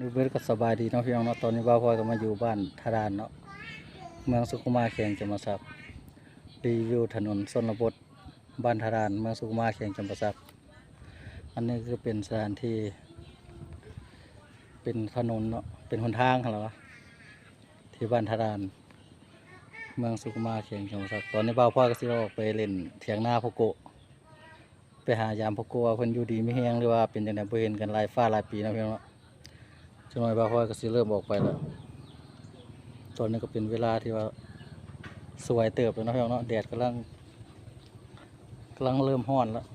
ดูเบิดก็สบายดีนาะพี่น้องเนาะตอนนี้บ่าพลอยก็มาอยู่บ้านทารานเนาะเมืองสุขุมาเขียงจำปาสักรีวิวถนนชนบทบ้านทารานเมืองสุขุมาเขียงจำปาสักอันนี้คือเป็นสถานที่ เป็นถนนเนาะเป็นหนทางเหรอที่บ้านทาราน เมืองสุขุมาเขียงจำปาสักตอนนี้บ่าพลอยก็สิออกไปเล่นเถียงหน้าพโกะไปหายามพโกะว่าเพิ่นอยู่ดีไม่แห้งหรือว่าเป็นจังไดบ่เห็นกันลายฟ้าลายปีนะพี่น้อง เนาะจังน่อยบาพอยก็สิเริ่มออกไปแล้ว ตอนนี้ก็เป็นเวลาที่ว่าสวยเติบแล้วเนาะพี่น้องเนาะแดดกำลังกำลังเริ่มห้อนแล้ว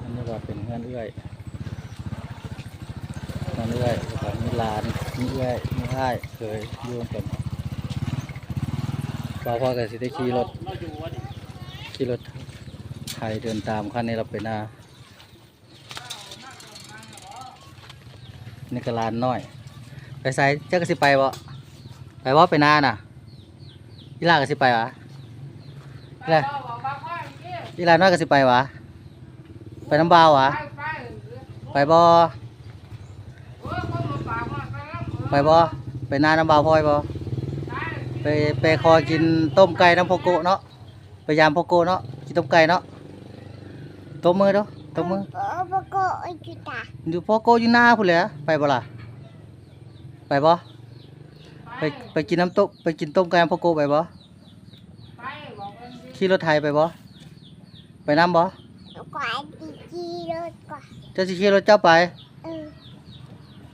อันนี้ก็เป็นเงื่อนเอื้อยเงื่อนเอื้อยแล้วก็มีลานมีเอื้อยมีอ้ายเคยอยู่ร่วมกันบาพอยก็สิได้ขี่รถขี่รถไทยเดินตามคันนี้เราไปหน้า นี่ก็ลานน้อย ไปใส่เจ้าก็สิไปบ่ไปบ่ไปนาน่ะอีลาก็สิไปวะอีลาอีลาน้อยก็สิไปวะไปน้ำบาววะไปบ่ไปบ่ไปนาน้ำบาวพลอยบ่ไปไปคอยกินต้มไก่น้ำพโกเนาะไปยามพโกเนาะกินต้มไก่เนาะต้มมือเนาะ ต้มมือโอ้ปะโกอิจิตาอยู่พ่อโกอยู่หน้าพุ่นเลยอะไปบ่ล่ะไปบ่ไปไปกินน้ำต้มไปกินต้มไก่พ่อโกไปบ่ขี่รถไถไปบ่ไปน้ำบ่กว่าดีจีรถกว่าเจ้าสิขี่รถเจ้าไปเออ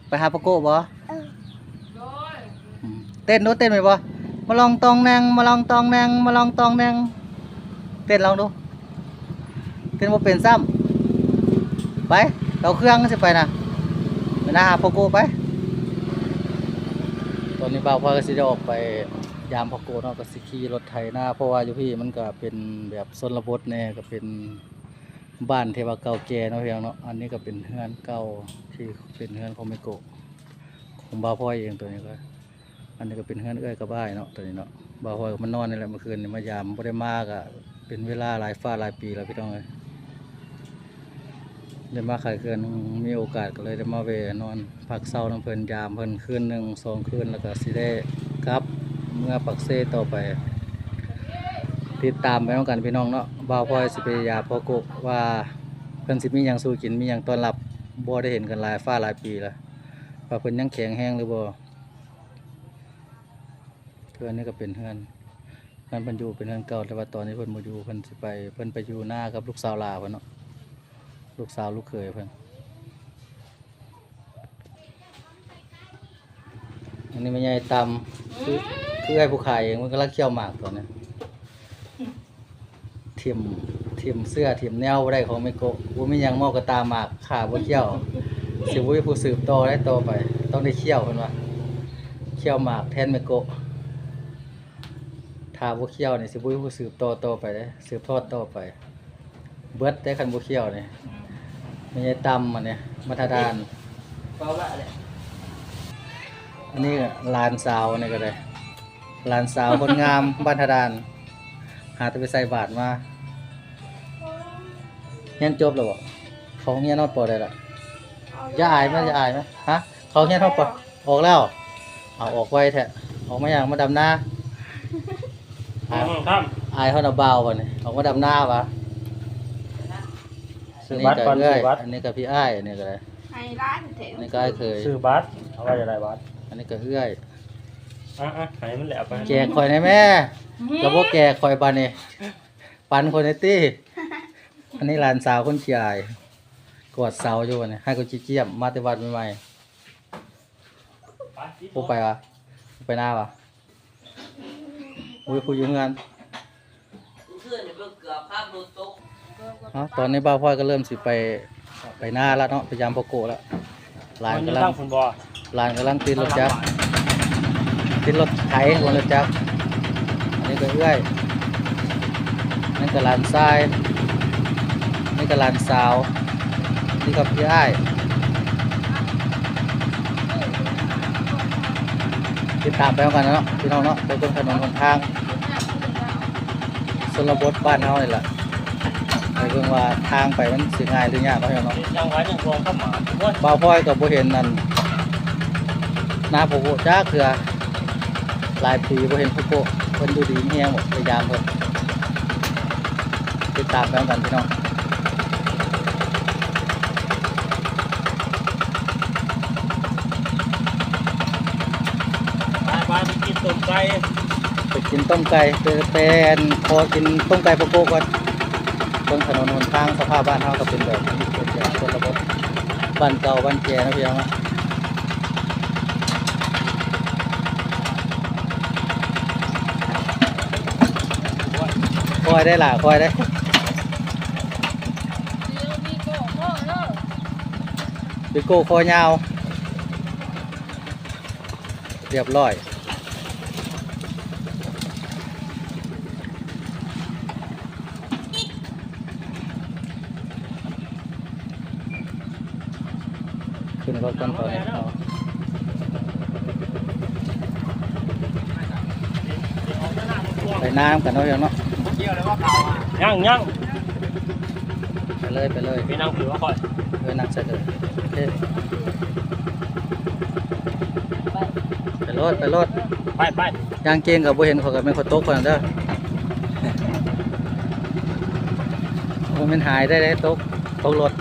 ไปหาพ่อโกบ่เอออืมเต้นดูเต้นไปบ่มาลองตองแนงมาลองตองแนงมาลองตองแนงเต้นลองดูเต้นบ่เป็นซ้ำ ไปเอาเครื่องสิไปนะไปหน้าหาพ่อโกไป ตอนนี้บ่าวพ่อก็สิได้ออกไปยามพ่อโกเนาะก็สิขี่รถไถหน้าเพราะว่าอยู่พี่มันก็เป็นแบบชนระบทแน่ก็เป็นบ้านเทวาเก่าแก่เนาะพี่น้องเนาะอันนี้ก็เป็นเฮือนเก่าที่เป็นเฮือนของแม่โกะของบ่าวพ่อเองตัวนี้ก็อันนี้ก็เป็นเฮือนเอื้อยกับบ้ายเนาะตัวนี้เนาะบ่าวพ่อก็มานนอนนี่แหละเมื่อคืนนี่มายามบ่ได้มากอะเป็นเวลาหลายฟ้าหลายปีแล้วพี่น้องเอ้ย ได้มาขายเคืนมีโอกาสก็เลยได้มาเวนอนพักเศร้าน้ำเพิ่นยามเพิ่นคืนหนึ่งสองคืนแล้วก็สิได้กลับ เมื่อปักเซ่ต่อไป ติดตามไปน้องกันพี่น้องเนาะบ่าวพ่อยสิไปยาพ่อโกว่าเพิ่นสิมีหยังสู้กินมีหยังต้อนรับบ่ได้เห็นกันหลายฟ้าหลายปีแล้วว่าเพิ่นยังแข็งแรงหรือบ่เพื่อนนี่ก็เป็นเฮือนเฮือนเพิ่นอยู่เป็นเฮือนเก่าแต่ว่าตอนนี้เพิ่นบ่อยู่เพิ่นสิไปเพิ่นไปอยู่หน้ากับลูกสาวลาเพิ่นเนาะ ลูกสาวลูกเขยเพิ่นอันนี้ไม่ใหญ่ตำคือคือไอ้ผู้ขายเองมันกำลังเคี่ยวหมากตอนนี้เทียมเทียมเสื้อเทียมแนวบ่ได้ของไม่โกะบ่มีหยังมอกกระตาหมากขาบ่เขี้ยวสิบ่มีผู้สืบต่อได้ต่อไป ต้องได้เขี้ยวเพิ่นว่าเขี้ยวหมากแทนไม่โกะถ้าบ่เขี้ยวนี่สิบ่มีผู้สืบต่อต่อไปเด้สืบทอดต่อไป เบิดได้คันบ่เขี้ยวนี่ ไม่ใช่ตำอันนี้มัทดานเปล่าละเลยอันนี้ก็ลานสาวนี่ก็ได้ลานสาวคนงามบ้านทดาน หาแตะไปใส่บาทมาเรียนจบแล้วบ่เขาเรียนนอดปอได้ละอย่าอายไหมอย่าอายไหมฮะ เขาเรียนนอดปอออกแล้ว เอาออกไว้แท้ออกมาอย่างมาดำหน้าอายครับอายเขาหน้าเบาบ่นี่ออกมาดำหน้าวะ ซื้อบัตรก่อนเอ้ซื้ยอบัตรอันนี้ก็พี่อ้ายอันนี้ก็ได้ให้ร้านเถอันนี้ก็อ้ายเคยซื้อบัตรเอาไว้จะได้บัตรอันนี้ก็เอื้อยอะอะไหนมันแหละไปแกข่อยในแม่ก็บ่แกข่อยบานนี่ปันคนในตี้อันนี้หลานสาวคนขี้อายกอดเสาอยู่นี่ให้ก็จิเจียมมาแต่วัดใหม่ๆผู้ไปวะผู้ไปหน้าวะอุ้ยผู้อยู่งาน เพื่อนเนี่ยเบิ่งเกือบข้ามรถตก เนาะตอนนี้บ้าวพ่อยก็เริ่มสิไปไปหน้าแล้วเนาะไปยามพ่อโกะแล้วหลานมันกำจะลัตั้งงฟุตบอลหลานกำลังติดรถจักรติดรถไถบนรถจักรอันนี้ก็เอื้อยนั่นก็หลานทรายนี่ก็หลานสาวนี่ก็พี่อ้ายติดตามไปเอากันเนาะพี่น้องเนาะไปบนถนนหนทางชนบทบ้านเฮานี่แหละ ไปเบิ่งว่าทางไปมันสิง่ายหรือยากเนาะพี่น้องเนาะยังไว้ยังกองเข้ามาโอ้ยบ่าวพ่อยก็บ่เห็นนั่นหน้าโปโกจ้าเคือหลายปีบ่เห็นโปโกเพิ่นดูดีมีแฮงหมดพยายามเพิ่นติดตามไปกันพี่น้องไปไปไปกินต้มไก่ไปกินต้มไก่ไปเป็นพอกินต้มไก่โปโกก่อน เบิ่งถนนหนทางสภาพบ้านเฮาก็เป็นแบบนี้เป็นแบบคนละบทบ้านเก่าบ้านแก่นะพี่น้องเนาะคอยได้ล่ะคอยได้ปิโก้คอยาว เรียบร้อย ขึ้นรถกันต่อเลยเอาไปน้ำกันเนาะพี่น้องเนาะยังยังไปเลยไปเลยไปนั่งถือว่าคอยเออนั่งใส่เลยโอเคไปรถไปรถไปไปยางเกงกับบ่เห็นเขากับเป็นคนตกคนเด้อมันเป็นหายได้ได้ตกตกรถ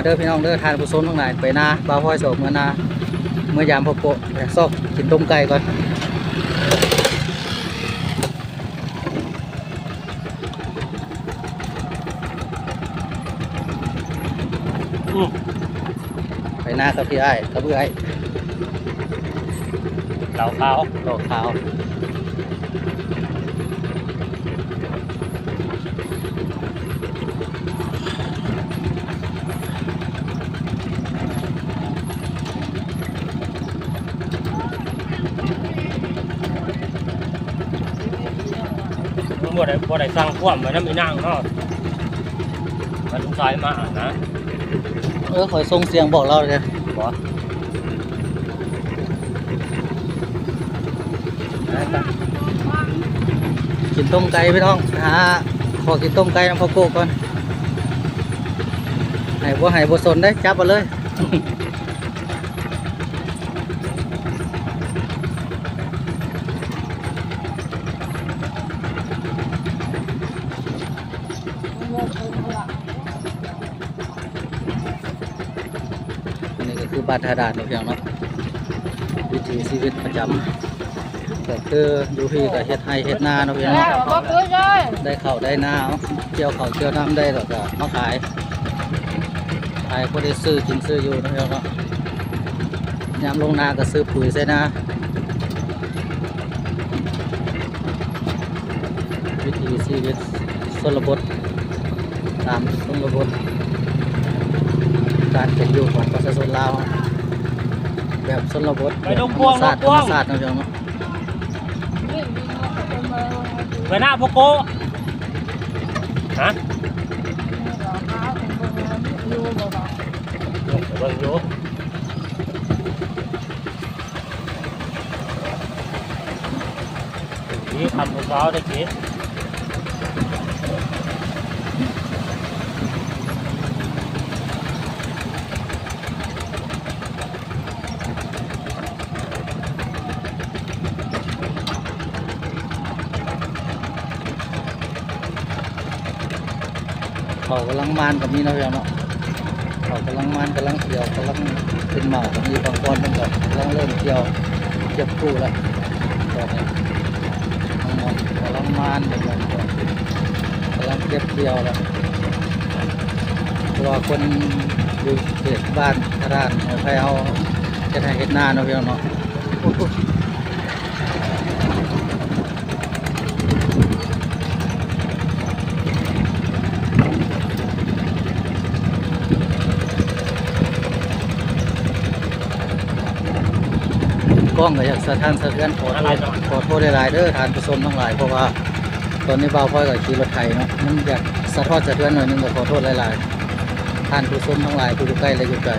มาเด้อพี่น้องเด้อทานผู้ชมทั้งหลายไปนาบ่าวพ่อยโศกเมื่อนาเมื่อยามพบโปะไปซอกกินต้มไก่ก่อนอืมไปนากับพี่ไอ้ายกับเบื่อไอ้เหล่าขาวดอกขาว ได้บ่ได้สั่งความไว้น้ำอีนางเนาะมันสายมานะเออคอยส่งเสียงบอกเราเลยบ่กินต้มไก่พี่น้องหาขอกินต้มไก่น้ำพะโกก่อนให้บ่ให้บ่สนได้จับมาเลย อันนี้ก็คือ บ้านทาดานนี่พี่น้องเนาะวิถีชีวิตประจำก็คืออยู่พี่ก็เฮ็ดไร่เฮ็ดนาเนาะพี่องเนาะได้เข้าได้นาเอาเกี่ยวเข้าเกี่ยวน้ำได้แล้วก็มาขายขายพอได้ซื้อกินซื้ออยู่เนาะพี่น้องเนาะยามลงนาก็ซื้อปุ๋ยใส่นาวิถีชีวิตชนบทตามชนบทการเป็นอยู่ของประชาชนลาว แบบชนบทไปดงพวงธรรมศาสตร์ดงพวงธรรมศาสตร์นะพี่น้องเนาะไปหน้าพวกโกฮะเบิ่งอยู่นี่ทำของเขาได้กี่เากำลังมานกับนี้นะพี่น้องเนาะเขากำลังมานกำลังเกี่ยวกำลังเป็นเหมากับมีบางคนเป็นแบบกำลังเริ่มเกี่ยวเก็บกู้แล้วตอนนี้ทั้งกำลังมานเป็นแบบกำลังเก็บเกี่ยวแล้วราะว่าคนอยู่เขตบ้านทารานใครเอาจะให้เห็ดหน้าเนาะพี่น้องเนาะ กล้องก็อยากสะท้านสะเทือนขอโทษขอโทษหลายๆเด้อทานผู้ชมทั้งหลายเพราะว่าตอนนี้เบาพ่อยกับขี่รถไถเนาะมันอยากสะท้อนสะเทือนหน่อยหนึงก็ขอโทษหลายๆทานผู้ชมทั้งหลายผู้อยู่ใกล้และอยู่ไกล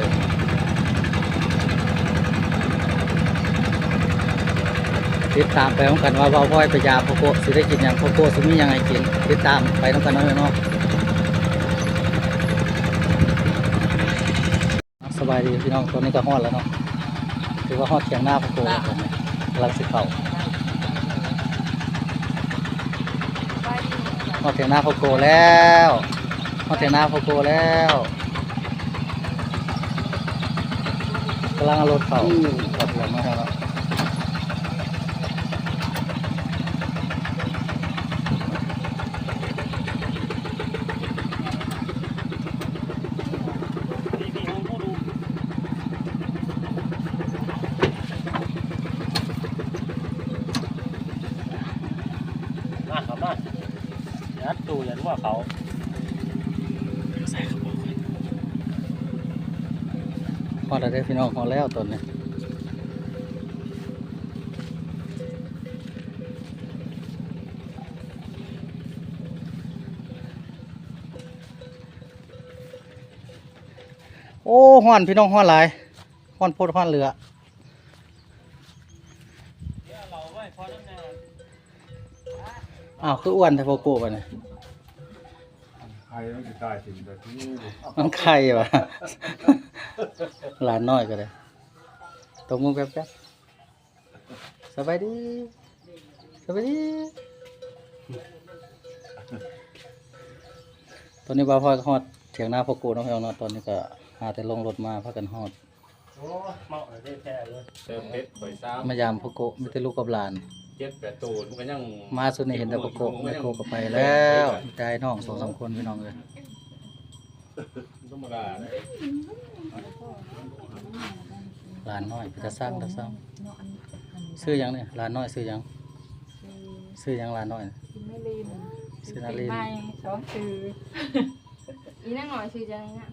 ติดตามไปพร้อมกันว่าเบาพ่อยไปยามโพโกะสิได้กินหยังโพโกะสิมีหยังไงกิน ติดตามไปพร้อมกันเนาะพี่น้องสบายดีพี่น้องตอนนี้ก็ฮอดแล้วเนาะ ถือว่าฮอดเทียงหน้าโพโกะแล้วผมเนี่ยกำลังสิเข้าฮอดเทียงหน้าโพโกะแล้วฮอดเทียงหน้าโพโกะแล้วกำลังเอารถเข้าขับรถมาแล้วเนาะ มาครับมา ยัดตูยันว่าเขาฮอดแล้วเด้พี่น้องฮอดแล้วตอนนี้โอ้ฮ้อนพี่น้องฮ้อนหลายฮ้อนโพดฮ้อนเรือ อ้าวคืออ้วนแต่โฟโก้ไปเนี่ยใครต้องติดตายสิ่งแบบนี้มันไข่ปะ หลานน้อยก็เลยตรงมือแป๊บๆสบายดีสบายดีตอนนี้บ่าวพอยก็ฮอดเถียงหน้าโฟโก้เน้องพี่น้องเนาะตอนนี้ก็หาแต่ลงรถมาพากันฮอดโอ้เมาเลยได้แท้เลยเติมเพชรข่อยซ้มายามโฟโก้มีแต่ลูกกับหลานำเจ็ดแปดตูนมันก็ยังมาสุดนี่เห็นแต่โฟโก้แม่โก้ก็ไปแล้วใจน้องสองสามคนพี่น้องเลยธรรมดาเลยหลานน้อยจะสร้างจะสร้างซื้อหยังเนี่ยหลานน้อยซื้อหยังซื้อหยังหลานน้อยไม่ลืมซื้อนาลีนไม่สองซื้ออีนั่งหน่อยซื้อจังนะ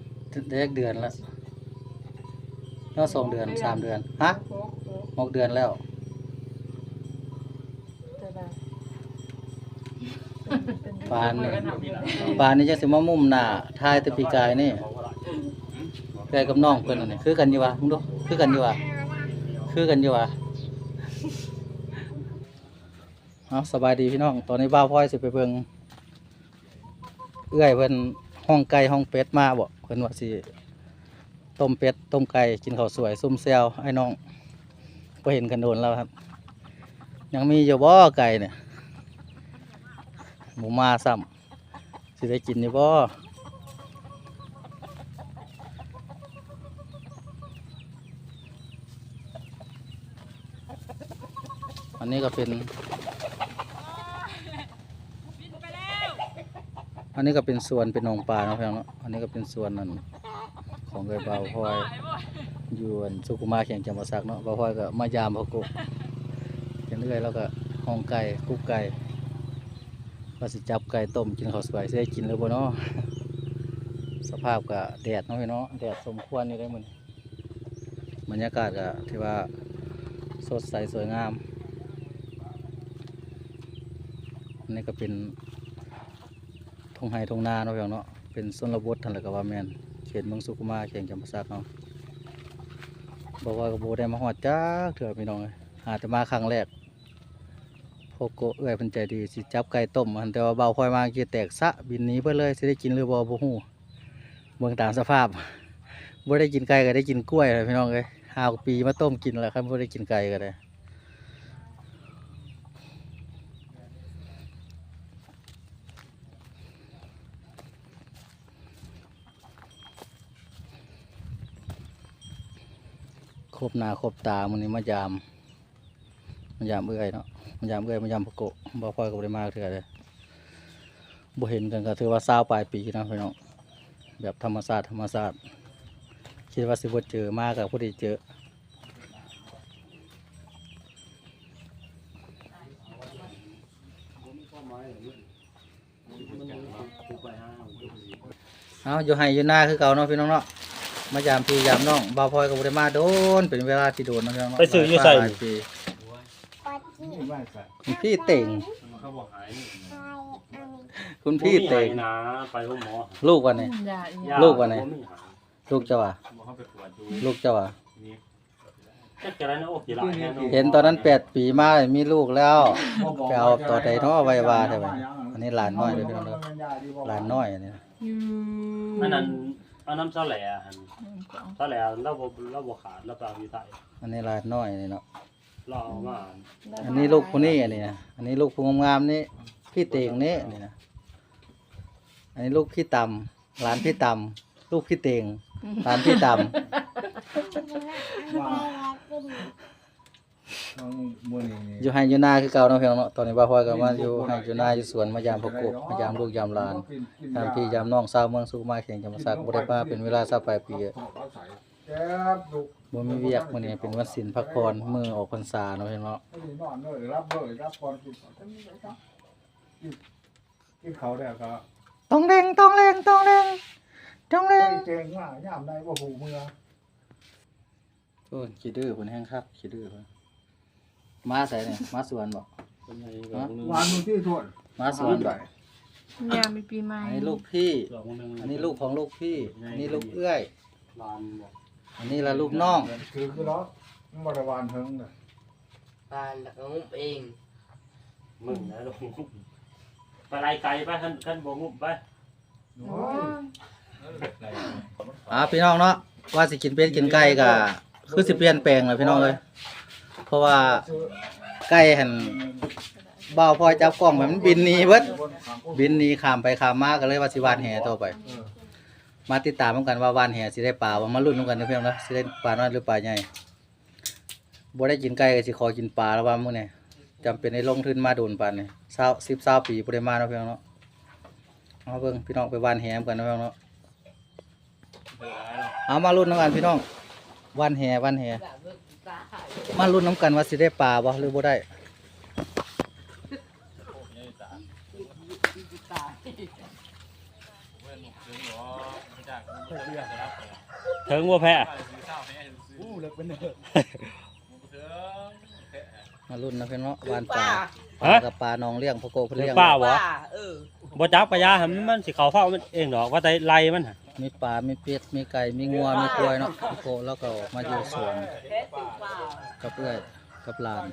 เด็กเดือนแล้วก็สองเดือนสามเดือนฮะโค้กโค้กหกเดือนแล้ว ปานนี่ปานนี่จะสิมามุมหน้าทายแต่ปีกายนี่แกกับน้องเพิ่นอันนี่คือกันอยู่วะมึงดูคือกันอยู่วะคือกันอยู่วะเอาสบายดีพี่น้อง ตอนนี้บ้าวพ่อยสิไปเบิ่งเอื้อยเพิ่นห้องไก่ห้องเป็ดมาบ่เพิ่นว่าสิต้มเป็ดต้มไก่กินข้าวสวยซุ่มแซวไอ้น้องก็เห็นกันโดนแล้วครับ ยังมีอยู่บ่ไก่เนี่ย หมูมาซ้ำสิได้กินนี่บ่อันนี้ก็เป็น อันนี้ก็เป็นสวนเป็นนองปลาเนาะพี่น้องเนาะ อันนี้ก็เป็นสวนนั่นของเกยเบาพลอยยู่อันสุขุมาเขียงจำปาสักเนาะเบาพลอยก็มายามพะกุกเห็นเรื่อยแล้วก็ห้องไก่กุ๊กไก่ ว่าสิจับไก่ต้มกินข้าวสวยเสิได้กินหรือบ่เนาะสภาพก็แดดเนาะเนาะแดดสมควรอยู่ได้มื้อนบรรยากาศก็ถือว่าสดใสสวยงามนนี้ก็เป็นทงไฮทงนาเนาะพี่น้องเนาะเป็นส่วนระบททันแหละก็ว่าแมนเขตเมืองสุขุมาเขตจำปาสักเนาะบอกว่าก็บ่ได้มาฮอดจักเถื่อพี่น้องเอ้ยหาแต่มาครั้งแรก โพโกะเอ้อยเพิ่นใจดีสิจับไก่ต้มหันแต่ว่าเบาค่อยมาเกียแตกสะบินหนี้เพิ่นเลยสิได้กินหรือบ่บ่ฮู้เบิ่งตามสภาพบ่ได้กินไก่ก็ได้กินกล้วยเลยพี่น้องเอ้ยห้าปีมาต้มกินแล้วครับบ่ได้กินไก่ก็ได้ครบหน้าครบตามื้อนี้มายามมันยามเอื้อยเนาะ มันยามเอื้อยมันยามพะโกะบ่ค่อยก็บ่ได้มาเทื่อเลยบ่เห็นกันก็ถือว่าซาวปลายปีนะพี่น้องแบบธรรมชาติธรรมชาติคิดว่าสิบ่เจอมากกับผู้ที่เจอเอาอยู่ให้อยู่หน้าคือเก่าเนาะพี่น้องเนาะมายามพี่ยามน้องบ่าวพลอยก็บ่ได้มาโดนเป็นเวลาที่โดนเนาะพี่น้องเนาะไปซื้ออยู่ใส่หลายปี ปาจี นี่บ้านสัตว์ คุณ พี่เต่งมันเขาบอกหายนี่ไทยอันคุณพี่เต่งบ่มีหายนะไปห้องหมอลูกวันไหนอย่าอย่าย่าลูกวะไหนบ่มีหายลูกเจ้าว่ะบอกเขาไปตรวจดูลูกเจ้าว่ะนี่จักจะได้นะโอ้กี่หลายแน่นอนเห็นตอนนั้นแปดปีมามีลูกแล้วไปเอาต่อใดเนาะไว้ว่าใช่ไหมอันนี้หลานน้อยเลยพี่น้องเด้อหลานน้อยอันนี้นะอันนั้นอันน้ำเสาแหล่หั่นเสาแหล่เราบ่เราบ่ขาดเราไปเอาอยู่ใต้อันนี้หลานน้อยนี่เนาะ เราเอามาอันนี้ลูกผู้นี้อันนี้นะอันนี้ลูกผู้งามๆนี่พี่เตงนี่นี่นะอันนี้ลูกพี่ตำหลานพี่ตำลูกพี่เตงหลานพี่ตอะไรเป็นน้องมื้อนี้นี่ำอยู่ให้อยู่นาคือเก่าเนาะเพียงเนาะตอนนี้บ่าวพ่อยก็มาอยู่ให้อยู่นาอยู่สวนมายามพกบมายามลูกยามหลานยามพี่ยามน้องสาวเมืองสุขมาเขียงจำปาสักบ่ได้มาเป็นเวลาสักปลายปีอะ แจ๊บลูกบ่มีเวียกมื้อนี้เป็นวันศีลพักผ่อนมื้อออกพรรษาเนาะเพียงเนาะให้นอนเลยรับเลยรับก่อนกินกินกินเขาแล้วก็ต้องเร่งต้องเร่งต้องเร่งต้องเร่งเก่งว่าย่ามได้บ่หูเมือโอ้ยขี้ดื้อเพิ่นแห้งคักขี้ดื้อเพิ่นมาใส่เนี่ยมาสวนบ่เป็นไงดอกหนึงวานดูที่ส่วนมาสวนบ่ยามมีปีใหม่อันนี้ลูกพี่ดอกหนึงอันนี้ลูกของลูกพี่ อันนี้ลูกเอื้อยลานบ่อั นนี้ละลูกน้อง คือคือล้อมันบ่ได้วานเทิงน่ะปานแล้วก็งุบเองมึงนะลูกไปไล่ไก่ไปท่านท่านบ่งุบไปโอ้ยอ่าพี่น้องเนาะว่าสิกินเป็ดกินไก่ก็คือสิเปลี่ยนแปลงเลยพี่น้องเลยเพราะว่าไก่หันเบาพอจับกล้องแบบมันบินหนีเบิดบินหนีข้ามไปข้ามมาก็เลยว่าสิวานแห่ต่อไป มาติดตามกันว่าวานแห่สิได้ปลาว่ามาลุ้นกันเด้อพี่องเนาะสิได้ปลาน้อยหรือปลาใหญ่บ่ได้กินไก่ก็สิขอกินปลาแล้วว่ามื้อนี้จำเป็นได้ลงทุนมาโดนปานนี่20 10 20ปีบ่ได้มาเนาะพี่องเนาะเอาเบิ่งพี่น้องไปวานแหกันเนาะพี่องเนาะเอามาลุ้นน้ำกันพี่น้องวันแห่วันแห่มาลุ้นน้ำกันว่าสิได้ปลาบ่หรือบ่ได้ เถึงบ่แพ้มาลุ้นนะเพี่อน้องวานปลาปลากับปลาน้องเลี้ยงพะโกเพิ่อนเลี้ยงป้าบ่เออบ่จักปะยาหันมันสิเขาเฝ้ามันเองดอกว่าแต่ไล่มันหั่นมีปลา มีเป็ด มีไก่ มีงัว มีควายเนาะพะโกแล้วก็มาอยู่สวนกับเอื้อยกับหลาน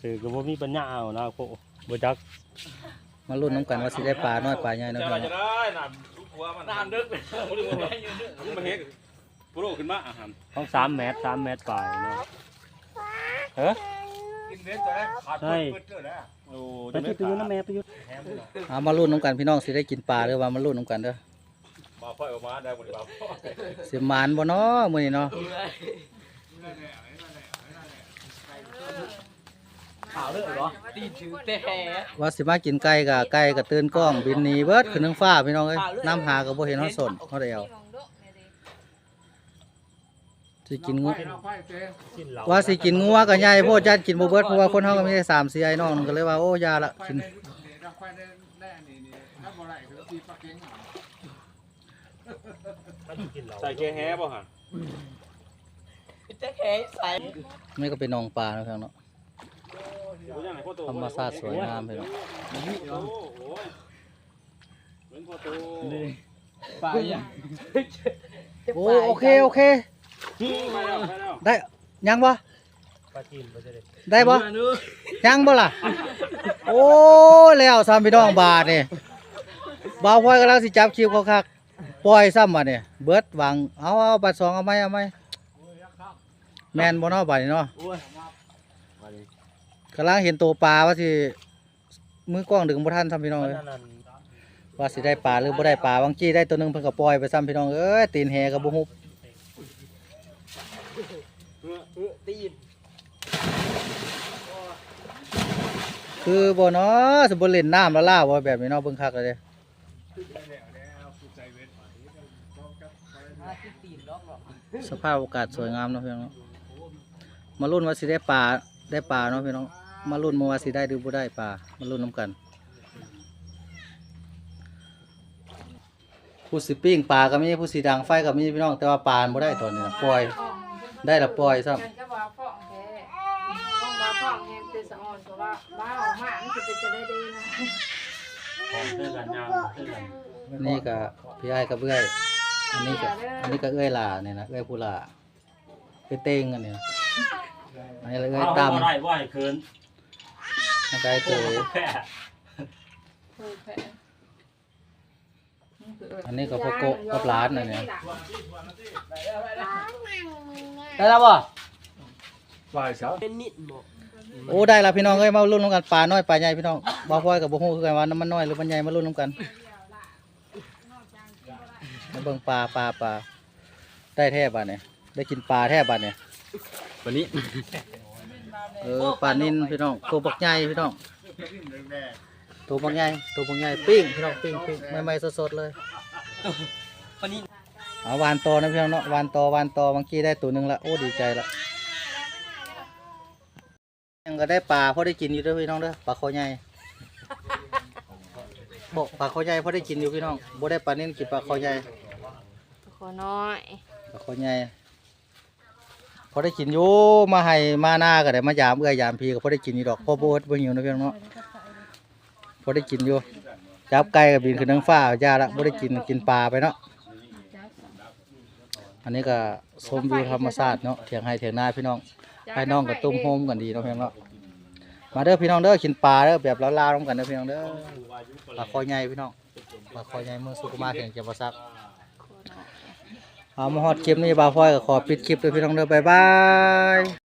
ถือก็บ่มีปัญญาเอานะพะโคบ่จัก มาลุ้นน้ำกันว่าสิได้ปลาน้อยปลาใหญ่เนาะพี่น้องน้ำดึกมันเฮ็ดโปรขึ้นมาอาหารต้อง3เมตร3เมตรปลายเนาะเอ้อกินเด็ดจะได้ขาดใช่เปิดเด้อแล้วโอ้ไปจุดตื่นนะแม่ไปจุดเอามาลุ้นน้ำกันพี่น้องสิได้กินปลาหรือว่ามาลุ้นน้ำกันเด้อมาพ่อยออกมาได้บ่ได้บ่พ่อสิหมานบ่เนาะมื้อนี้เนาะ ข่าวเด้อเหรอตีถือแต่แห่ว่าสิมากินไก่ก็ไก่ก็ตื่นกล้องบินหนีเบิดขึ้นทั้งฟ้าพี่น้องเอ้ยน้ำหาก็บ่เห็นเฮาสนเฮาได้เอาสิกินงูกินเหล้าว่าสิกินงัวก็ใหญ่โพดจัดกินบ่เบิดเพราะว่าคนเฮาก็มีแต่3 4ไอ้น้องก็เลยว่าโอ้ยาละกินกินเหล้าใส่แค่แฮบ่ฮะแต่แห่ใส่นี่ก็เป็นหนองปลาเนาะพี่น้องเนาะ บ่ยังไงพ่อโต ธรรมชาติสวยงามพี่น้องโอ้โหเนพ่อโตปลาอย่างโอ้โอเคโอเค ได้ยังบ่ปลาจีนบ่ได้บ่ยังบ่ล่ะ โอ้แล้วซ้ำพี่น้องบาทนี่บ่าวพลอยกำลังสิจับคิวเขาคักปล่อยซ้ำบัดนี่ยเบิดหวังเอาเอาบัดสองเอาไหมเอาไหมแมนบ่เนาะบัดนี้เนาะ กำลังเห็นตัวปลาว่าสิมือกล้องดึงบ่ทันซ้ำพี่น้องเอ้ยนั่นว่าสิได้ปลาหรือบ่ได้ปลาบางกี้ได้ตัวหนึงเพิ่นก็ปล่อยไปซ้ำพี่น้องเอ้ยตีนแหก็บ่ฮุบตีนคือบ่เนาะสิบ่เล่นน้ำละล่าบ่แบบนี้เนาะเบิ่งคักเลยเด้ตีนล็อกหรอกสภาพอากาศสวยงามเนาะพี่น้องเนาะมาลุ้นว่าสิได้ปลาได้ปลาเนาะพี่น้อง มาลุ้นมาว่าสิได้หรือบ่ได้ปลามาลุ้นนํกันผู้สิปิ้งปลาก็มีผู้สิดังไฟก็มีพี่น้องแต่ว่าปลาบ่ได้ตอนนี้นะปล่อย ได้ละปล่อยซ้ำ จะว่าฟ้องแท้ฟ้องว่าฟ้องแฮงเป็นสะออนเพราะว่าบ้าออกมามันสิเป็นจะได้ดีนะของเสื้อกันยาวเสื้อกันนี่ก็พี่อ้ายกับเอื้อย อันนี้ก็อันนี้ก็เอื้อยหลาเนี่ยนะเอื้อยผู้หลาเอื้อยเต้งอันนี้นะอันนี้เลยเอาตามบ่ได้บ่ให้คืน น้ำไก่เคยแค่เออแผลอันนี้ก็พวกโกะกับร้านอันเนี้ยร้อนมันเนี่ยได้แล้วบ่บ่ายเช้าเป็นนิดบ่โอ้ได้แล้วพี่น้องเอ้ยมาลุ้นน้ำกันปลาน้อยปลาใหญ่พี่น้องบ่พลอยกับบ่ฮู้คือกันว่าน้ำมันน้อยหรือมันใหญ่มาลุ้นน้ำกันมาเบิ่งปลาปลาปลาได้แท้บัดเนี่ยได้กินปลาแท้บัดเนี่ยวันนี้ เออปลานิ่นพี่น้องตัวบักใหญ่พี่น้องตัวบักใหญ่ตัวบักใหญ่ปิ้งพี่น้องปิ้งปิ้งใหม่ๆสดๆเลยวันนี้เอาวานตอนะพี่น้องเนาะวานตอวานตอเมื่อกี้ได้ตัวหนึ่งละโอ้ดีใจละยังก็ได้ปลาพอได้กินอยู่เด้วยพี่น้องเด้อปลาคอใหญ่โอ้ปลาคอใหญ่พอได้กินอยู่พี่น้องบ่ได้ปลานิ่นกินปลาคอใหญ่ขอน้อยปลาคอใหญ่ พอได้กินอยู่มาให้มาหน้าก็ได้มายามเอื้อยยามพีก็พอได้กินอยู่ดอกพ่อโบดบ่หิวนะเพี่องเนาะพอได้กินอยู่จับไก่กับบินขึ้นทั้งฟ้าเอายาละบ่ได้กินกินปลาไปเนาะอันนี้ก็ชมวิวธรรมชาติเนาะเถียงให้เถียงหน้าพี่น้องให้น้องกับตุ้มโฮมกันดีเนาะเพี่องเนาะมาเด้อพี่น้องเด้อกินปลาเด้อแบบลาวๆร่วมกันเด้อพี่น้องเด้อปลาคอใหญ่พี่น้องปลาคอใหญ่เมืองสุขุมวิทเถียงเจ้าประซัก เอามาฮอดคลิปนี้บาวพลอยก็ขอปิดคลิปด้วยพี่น้องเด้อบ๊ายบาย